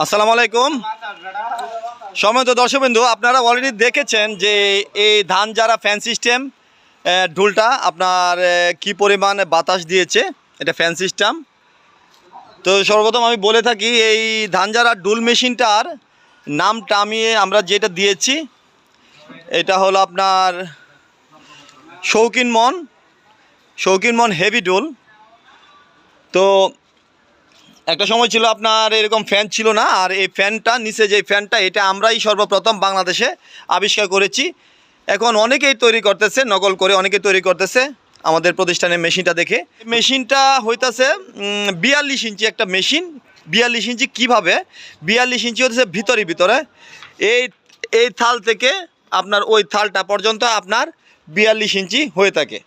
আসসালামু আলাইকুম। সময় তো দর্শকবিন্দু, আপনারা অলরেডি দেখেছেন যে এই ধান যারা ফ্যান সিস্টেম ঢুলটা আপনার কি পরিমাণ বাতাস দিয়েছে, এটা ফ্যান সিস্টেম তো সর্বপ্রথম আমি বলে থাকি, এই ধান যারা ডুল মেশিনটার নামটা আমি, আমরা যেটা দিয়েছি, এটা হলো আপনার শৌকিন মন শৌকিন মন হেভি ডুল তো একটা সময় ছিল আপনার এরকম ফ্যান ছিল না, আর এই ফ্যানটা নিচে যে ফ্যানটা এটা আমরাই সর্বপ্রথম বাংলাদেশে আবিষ্কার করেছি। এখন অনেকেই তৈরি করতেছে, নকল করে অনেকেই তৈরি করতেছে আমাদের প্রতিষ্ঠানের মেশিনটা দেখে। মেশিনটা হইতাছে বিয়াল্লিশ ইঞ্চি একটা মেশিন। বিয়াল্লিশ ইঞ্চি কীভাবে? বিয়াল্লিশ ইঞ্চি হচ্ছে ভিতরে ভিতরে। এই এই থাল থেকে আপনার ওই থালটা পর্যন্ত আপনার বিয়াল্লিশ ইঞ্চি হয়ে থাকে।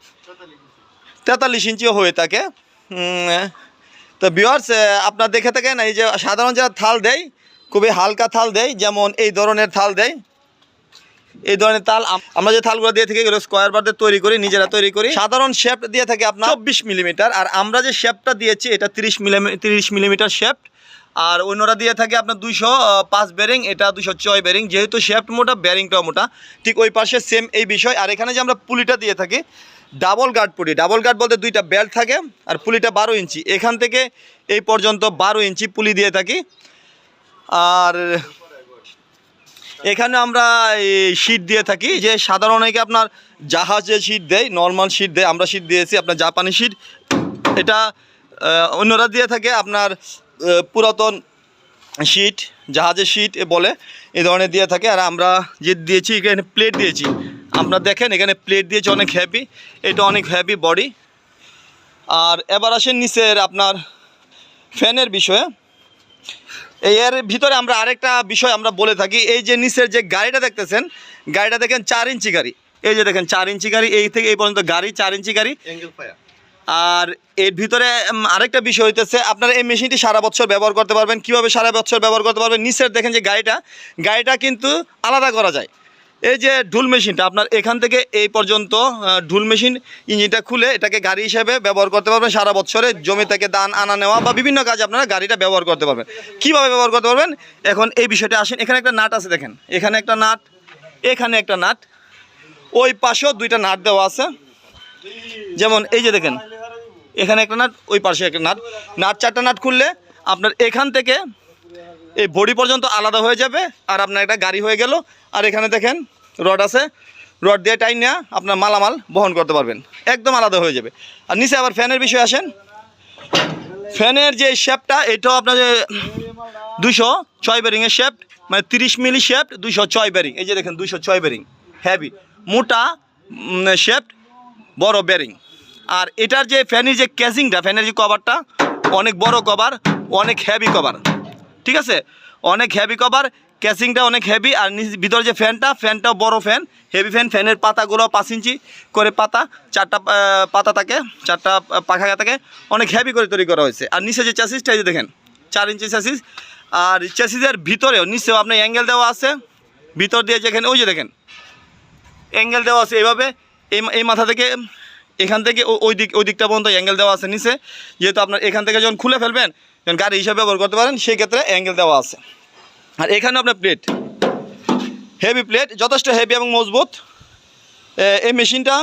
তেতাল্লিশ ইঞ্চিও হয়ে থাকে। তো বিয়ার্স আপনার দেখে থাকেন, এই যে সাধারণ যারা থাল দেয়, খুবই হালকা থাল দেয়, যেমন এই ধরনের থাল দেয়। এই ধরনের তাল আমরা যে থালগুলো দিয়ে থাকি, এগুলো স্কোয়ার বারদের তৈরি করি, নিজেরা তৈরি করি। সাধারণ শেপ দিয়ে থাকে আপনার চব্বিশ মিলিমিটার আর আমরা যে শেপটা দিয়েছি, এটা তিরিশ মিলিমি তিরিশ মিলিমিটার শেপ আর অন্যরা দিয়ে থাকে আপনার দুইশো পাঁচ বেরিং এটা দুশো ছয় বেরিং যেহেতু শেফট মোটা বেরিংটাও মোটা, ঠিক ওই পাশে সেম এই বিষয়। আর এখানে যে আমরা পুলিটা দিয়ে থাকি double guard pulley. Double guard বলতে দুইটা বেল্ট থাকে আর পুলিটা বারো ইঞ্চি। এখান থেকে এই পর্যন্ত বারো ইঞ্চি পুলি দিয়ে থাকি। আর এখানে আমরা শীট দিয়ে থাকি, যে সাধারণ অনেকে আপনার জাহাজে শীট দেয়, নর্মাল শীট দেয়। আমরা শীট দিয়েছি আপনার জাপানি শীট। এটা অন্যরা দিয়ে থাকে আপনার পুরাতন শীট, জাহাজের এ বলে। এই ধরনের দিয়ে থাকে। আর আমরা যে দিয়েছি, এখানে প্লেট দিয়েছি। আপনারা দেখেন এখানে প্লেট দিয়েছে অনেক হ্যাপি এটা অনেক হ্যাপি বডি আর এবার আসেন নিচের আপনার ফ্যানের বিষয়ে। এই এর ভিতরে আমরা আরেকটা বিষয় আমরা বলে থাকি এই যে নিচের যে গাড়িটা দেখতেছেন গাড়িটা দেখেন চার ইঞ্চি গাড়ি। এই যে দেখেন চার ইঞ্চি গাড়ি এই থেকে এই পর্যন্ত গাড়ি চার ইঞ্চি গাড়ি। আর এর ভিতরে আরেকটা বিষয় হইতেছে আপনারা এই মেশিনটি সারা বছর ব্যবহার করতে পারবেন। কীভাবে সারা বছর ব্যবহার করতে পারবেন? নিচের দেখেন যে গাড়িটা গাড়িটা কিন্তু আলাদা করা যায়। এই যে ঢুল মেশিনটা, আপনার এখান থেকে এই পর্যন্ত ঢুল মেশিন, ইঞ্জিনটা খুলে এটাকে গাড়ি হিসেবে ব্যবহার করতে পারবেন সারা বছরে। জমি থেকে দান আনা নেওয়া বা বিভিন্ন কাজে আপনারা গাড়িটা ব্যবহার করতে পারবেন। কীভাবে ব্যবহার করতে পারবেন? এখন এই বিষয়টা আসেন। এখানে একটা নাট আছে, দেখেন। এখানে একটা নাট, এখানে একটা নাট। ওই পাশেও দুইটা নাট দেওয়া আছে। যেমন এই যে দেখেন, এখানে একটা নাট, ওই পাশে একটা নাট। নাট, চারটা নাট খুললে আপনার এখান থেকে এই বডি পর্যন্ত আলাদা হয়ে যাবে, আর আপনার একটা গাড়ি হয়ে গেল। আর এখানে দেখেন রড আছে, রড দিয়ে টাইম নেওয়া আপনার মালামাল বহন করতে পারবেন। একদম আলাদা হয়ে যাবে। আর নিচে আবার ফ্যানের বিষয়ে আসেন। ফ্যানের যে শেপটা, এটাও আপনার যে দুশো ছয় বেরিংয়ের শেপ মানে তিরিশ মিলি শেপ দুশো ছয় বেরিং এই যে দেখেন দুশো ছয় বেরিং হ্যাভি মোটা শেফট বড় বেরিং আর এটার যে ফ্যানের যে ক্যাসিংটা ফ্যানের যে কভারটা, অনেক বড় কভার, অনেক হ্যাভি কভার ঠিক আছে? অনেক হ্যাভি কভার ক্যাসিংটা অনেক হেভি আর ভিতরে যে ফ্যানটা ফ্যানটাও বড় ফ্যান হেভি ফ্যান ফ্যানের পাতাগুলো পাঁচ ইঞ্চি করে পাতা, চারটা পাতা থাকে, চারটা পাখা থাকে, অনেক হেভি করে তৈরি করা হয়েছে। আর নিচে যে চ্যাসিসটা এই যে দেখেন, চার ইঞ্চি চ্যাসিস আর চ্যাসিসের ভিতরেও, নিচেও আপনার অ্যাঙ্গেল দেওয়া আছে, ভিতর দিয়ে যেখানে ওই যে দেখেন অ্যাঙ্গেল দেওয়া আছে এইভাবে, এই এই মাথা থেকে, এখান থেকে ওই দিক, ওই দিকটা পর্যন্ত অ্যাঙ্গেল দেওয়া আছে নিচে, যেহেতু আপনার এখান থেকে যখন খুলে ফেলবেন, যখন গাড়ি হিসাবে ব্যবহার করতে পারেন, সেই ক্ষেত্রে অ্যাঙ্গেল দেওয়া আছে। আর এখানে আপনার প্লেট হেভি প্লেট যথেষ্ট হেভি এবং মজবুত। এই মেশিনটা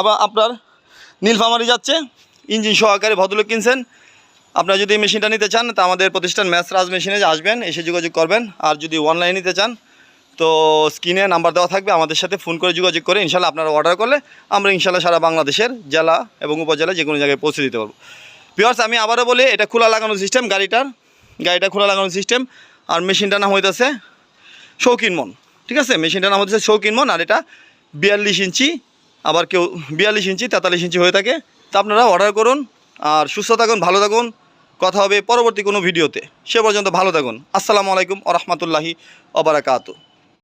আবার আপনার নীলফামারি যাচ্ছে। ইঞ্জিন সহকারে ভদ্রলোক কিনছেন। আপনারা যদি এই মেশিনটা নিতে চান, তা আমাদের প্রতিষ্ঠান ম্যাচ রাজ মেশিনে আসবেন, এসে যোগাযোগ করবেন। আর যদি অনলাইনে নিতে চান, তো স্ক্রিনে নাম্বার দেওয়া থাকবে। আমাদের সাথে ফোন করে যোগাযোগ করে ইনশাল্লাহ আপনারা অর্ডার করলে আমরা ইনশাল্লাহ সারা বাংলাদেশের জেলা এবং উপজেলা যে কোনো জায়গায় পৌঁছে দিতে পারব। পিওর্স আমি আবারও বলি, এটা খোলা লাগানোর সিস্টেম গাড়িটার। গাড়িটা খোলা লাগানোর সিস্টেম আর মেশিনটার নাম হইতেছে শৌকিন মন। ঠিক আছে? মেশিনটার নাম হইতেছে শৌকিন মন, আর এটা বিয়াল্লিশ ইঞ্চি, আবার কেউ বিয়াল্লিশ ইঞ্চি, তেতাল্লিশ ইঞ্চি হয়ে থাকে। তা আপনারা অর্ডার করুন আর সুস্থ থাকুন, ভালো থাকুন। কথা হবে পরবর্তী কোনো ভিডিওতে। সে পর্যন্ত ভালো থাকুন। আসসালামু আলাইকুম ও রহমতুল্লাহি ওবরাকাতু